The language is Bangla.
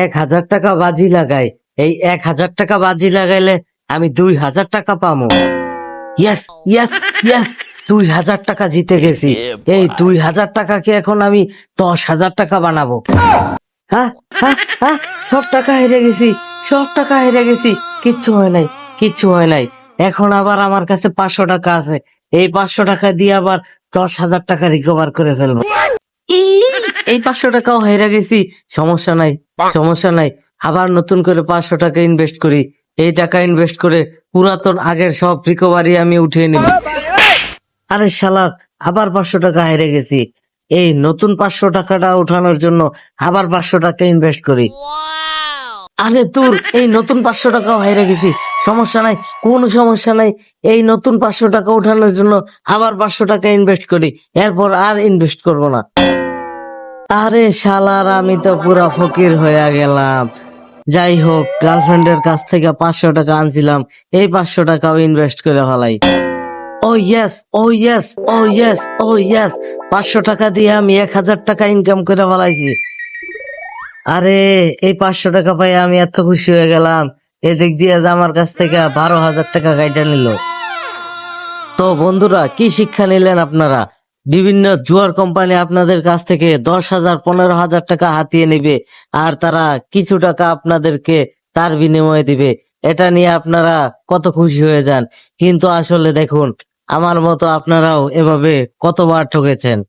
এক হাজার টাকা বাজি লাগাই। এই এক হাজার টাকা বাজি লাগাইলে আমি দুই হাজার টাকা পাবো ইয়াস ইয়াস ইয়াস দুই হাজার টাকা জিতে গেছি। এই দুই হাজার টাকাকে এখন আমি দশ হাজার টাকা বানাবো। হ্যাঁ হ্যাঁ হ্যাঁ সব টাকা হেরে গেছি, সব টাকা হেরে গেছি। কিচ্ছু হয় নাই, কিচ্ছু হয় নাই। এখন আবার আমার কাছে পাঁচশো টাকা আছে। এই পাঁচশো টাকা দিয়ে আবার দশ হাজার টাকা রিকভার করে ফেলব। এই পাঁচশো টাকাও হেরে গেছি। সমস্যা নাই সমস্যা নাই। আবার নতুন করে পাঁচশো টাকা ইনভেস্ট করি। এই টাকা ইনভেস্ট করে পুরাতন আগের সব রিকভারি আমি উঠিয়ে নিব। আরে শালার আবার পাঁচশো টাকা হেরে গেছি। এই নতুন পাঁচশো টাকাটা উঠানোর জন্য আবার পাঁচশো টাকা ইনভেস্ট করি। আরে তোর, এই নতুন পাঁচশো টাকাও হেরে গেছি। সমস্যা নাই, কোনো সমস্যা নাই। এই নতুন পাঁচশো টাকা উঠানোর জন্য আবার পাঁচশো টাকা ইনভেস্ট করি। এরপর আর ইনভেস্ট করব না। আরে শালার, আমি তো পুরা ফকির হয়ে গেলাম। যাই হোক, গার্লফ্রেন্ডের কাছ থেকে পাঁচশো টাকা আনছিলাম, এই পাঁচশো টাকাও ইনভেস্ট করে ফেলাই। Oh yes oh yes oh yes oh yes পাঁচশো টাকা দিয়ে আমি এক হাজার টাকা ইনকাম করে ফেলাইছি। আরে, এই পাঁচশো টাকা পাই আমি এত খুশি হয়ে গেলাম, এদিক দিয়ে আমার কাছ থেকে বারো হাজার টাকা গাইটা নিল। তো বন্ধুরা, কি শিক্ষা নিলেন আপনারা? বিভিন্ন জুয়ার কোম্পানি আপনাদের কাছ থেকে দশ হাজার, পনেরো হাজার টাকা হাতিয়ে নেবে আর তারা কিছু টাকা আপনাদেরকে তার বিনিময়ে দিবে। এটা নিয়ে আপনারা কত খুশি হয়ে যান। কিন্তু আসলে দেখুন, আমার মতো আপনারাও এভাবে কতবার ঠকেছেন।